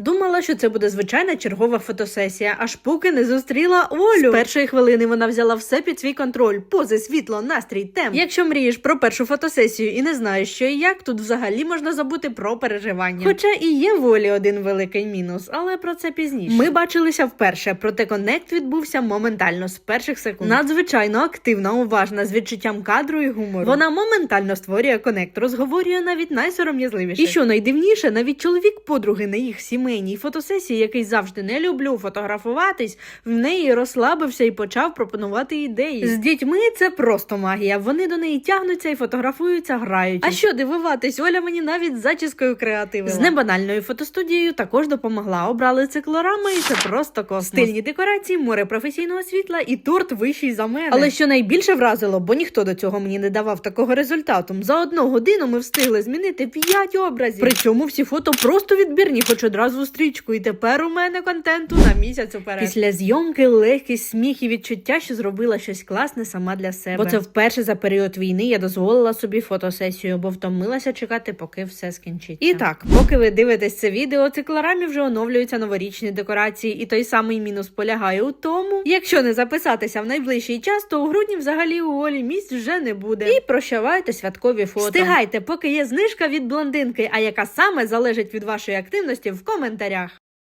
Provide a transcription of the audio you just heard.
Думала, що це буде звичайна чергова фотосесія, аж поки не зустріла Олю. З першої хвилини вона взяла все під свій контроль, пози, світло, настрій, темп. Якщо мрієш про першу фотосесію і не знаєш, що і як, тут взагалі можна забути про переживання. Хоча і є в Олі один великий мінус, але про це пізніше. Ми бачилися вперше, проте коннект відбувся моментально з перших секунд. Надзвичайно активна, уважна, з відчуттям кадру і гумору. Вона моментально створює коннект, розговорює навіть найсором'язливіше. І що найдивніше, навіть чоловік подруги на їх сімейній фотосесії, який завжди не люблю фотографуватись, в неї розслабився і почав пропонувати ідеї. З дітьми це просто магія. Вони до неї тягнуться і фотографуються, грають. А що дивуватись, Оля мені навіть зачіскою креативила. З небанальною фотостудією також допомогла. Обрали циклорами, і це просто космос. Стильні декорації, море професійного світла і торт вищий за мене. Але що найбільше вразило, бо ніхто до цього мені не давав такого результату. За одну годину ми встигли змінити 5 образів. Причому всі фото просто відбірні, хоч одразу у стрічку. І тепер у мене контенту на місяць уперед. Після зйомки легкість, сміх і відчуття, що зробила щось класне сама для себе. Бо це вперше за період війни я дозволила собі фотосесію, бо втомилася чекати, поки все скінчиться. І так, поки ви дивитесь це відео, циклорамі вже оновлюються новорічні декорації, і той самий мінус полягає у тому, якщо не записатися в найближчий час, то у грудні взагалі у Олі місць вже не буде. І прощавайте святкові фото. Встигайте, поки є знижка від блондинки, а яка саме залежить від вашої активності в коментарях.